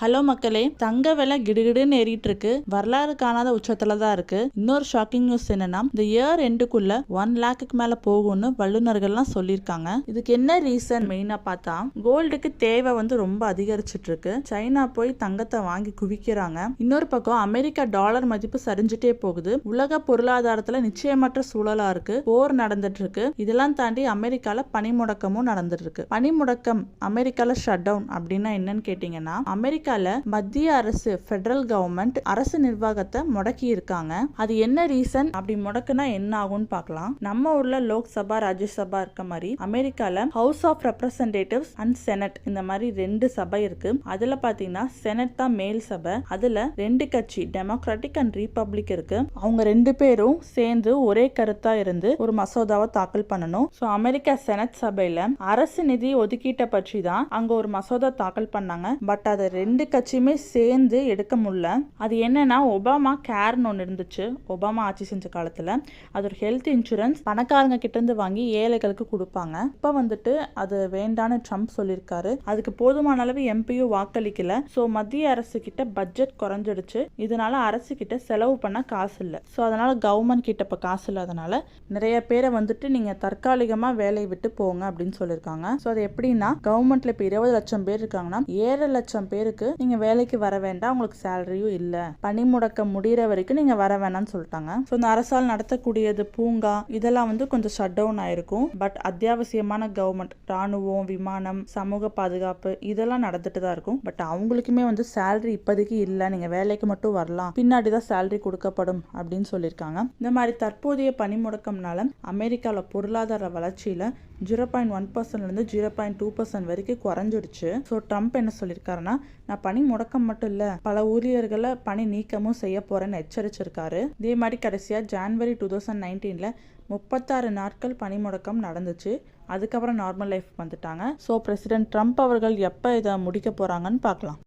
Hello மக்களே தங்க விலை கிடுகிடுன்னு ஏறிட்டு இருக்கு வரலாறு காணாத உச்சத்துல தான் இருக்கு. இன்னொரு ஷாக்கிங் நியூஸ் என்னன்னா இந்த இயர் எண்டுக்குள்ள ஒன் லேக்குக்கு மேல போகும்னு வல்லுநர்கள்லாம் சொல்லியிருக்காங்க. இதுக்கு என்ன ரீசன் மெயினா பார்த்தா கோல்டுக்கு தேவை வந்து ரொம்ப அதிகரிச்சிட்டு இருக்கு சைனா போய் தங்கத்தை வாங்கி குவிக்கிறாங்க. இன்னொரு பக்கம் அமெரிக்கா டாலர் மதிப்பு சரிஞ்சுட்டே போகுது. உலக பொருளாதாரத்துல நிச்சயமற்ற சூழலா இருக்கு. போர் நடந்துட்டு இருக்கு இதெல்லாம் தாண்டி அமெரிக்கால பனிமுடக்கமும் நடந்துட்டு இருக்கு பனிமுடக்கம் அமெரிக்கால ஷட் டவுன் அப்படின்னா என்னன்னு கேட்டீங்கன்னா அமெரிக்கால மத்திய அரசு ஃபெடரல் கவர்மெண்ட் அரசு நிர்வாகத்தை முடக்கி இருக்காங்க அது என்ன ரீசன் அப்படி முடக்குனா என்ன ஆகும்னு பார்க்கலாம் நம்ம ஊர்ல லோக்சபா ராஜ்யசபா இருக்க மாதிரி அமெரிக்கால house of representatives and senate இந்த மாதிரி ரெண்டு சபை இருக்கு. அதுல பாத்தீங்கன்னா செனட் தான் மேல் சபை. அதுல ரெண்டு கட்சி டெமோக்ராட்டிக் அண்ட் ரிபப்ளிக் இருக்கு. அவங்க ரெண்டு பேரும் சேர்ந்து ஒரே கருத்தா இருந்து ஒரு மசோதாவை தாக்கல் பண்ணணும். ஸோ அமெரிக்கா செனட் சபையில அரசு நிதி ஒதுக்கீட்டை பற்றி தான் அங்க ஒரு மசோதா தாக்கல் பண்ணாங்க. பட் அதை ரெண்டு கட்சியுமே சேர்ந்து எடுக்க முடியல. அது என்னன்னா ஒபாமா கேர்னு ஒன்று இருந்துச்சு. ஒபாமா ஆட்சி செஞ்ச காலத்தில். அது ஒரு ஹெல்த் இன்சூரன்ஸ் பணக்காரங்க கிட்ட இருந்து வாங்கி ஏழைகளுக்கு கொடுப்பாங்க. இப்போ வந்துட்டு அது வேண்டான்னு ட்ரம்ப் சொல்லியிருக்காரு. அதுக்கு போதுமான அளவு எம்பியும் வாக்களிக்கல. ஸோ மத்திய அரசு கிட்ட பட்ஜெட் குறைஞ்சிடுச்சு. இதனால அரசு கிட்ட செலவு பண்ண காசு இல்லை. ஸோ அதனால கவர்மெண்ட் கிட்ட இப்போ காசு இல்லாதனால நிறைய பேரை வந்துட்டு நீங்க தற்காலிகமா வேலையை விட்டு போங்க அப்படின்னு சொல்லியிருக்காங்க. ஸோ அது எப்படின்னா கவர்மெண்ட்ல இப்போ இருபது லட்சம் பேர் இருக்காங்கன்னா ஏழு லட்சம் பேருக்கு நீங்க வேலைக்கு வர வேண்டாம் உங்களுக்கு சேலரியும் இல்ல. பணி முடக்கம் முடிகிற வரைக்கும் நீங்க வர வேணாம்னு சொல்லிட்டாங்க. ஸோ இந்த அரசால் நடத்தக்கூடியது பூங்கா இதெல்லாம் வந்து கொஞ்சம் ஷட் டவுன் ஆயிருக்கும். பட் அத்தியாவசியமான கவர்மெண்ட் ராணுவம் விமானம் சமூக பாதுகாப்பு இதெல்லாம் நடந்துட்டு தான் இருக்கும். பட் அவங்களுக்குமே வந்து சேலரி இப்போதைக்கு இல்லை. நீங்க வேலைக்கு மட்டும் வரலாம். பின்னாடி தான் சேலரி கொடுக்கப்படும் அப்படின்னு சொல்லியிருக்காங்க. இந்த மாதிரி தற்போதைய பணி முடக்கம்னால அமெரிக்காவில் பொருளாதார வளர்ச்சியில் ஜீரோ பாயிண்ட் ஒன் பர்சன்ட்லேருந்து ஜீரோ பாயிண்ட் டூ பர்சன்ட் வரைக்கும் குறைஞ்சிடுச்சு. ஸோ ட்ரம்ப் என்ன சொல்லியிருக்காருன்னா நான் பணி முடக்கம் மட்டும் இல்லை பல ஊழியர்களை பணி நீக்கமும் செய்ய போறேன்னு எச்சரிச்சிருக்காரு. இதே மாதிரி கடைசியாக ஜான்வரி டூ தௌசண்ட் நைன்டீனில் முப்பத்தாறு நாட்கள் பணி முடக்கம் நடந்துச்சு. அதுக்கப்புறம் நார்மல் லைஃப் வந்துட்டாங்க. ஸோ பிரசிடென்ட் ட்ரம்ப் அவர்கள் எப்போ இதை முடிக்க போகிறாங்கன்னு பார்க்கலாம்.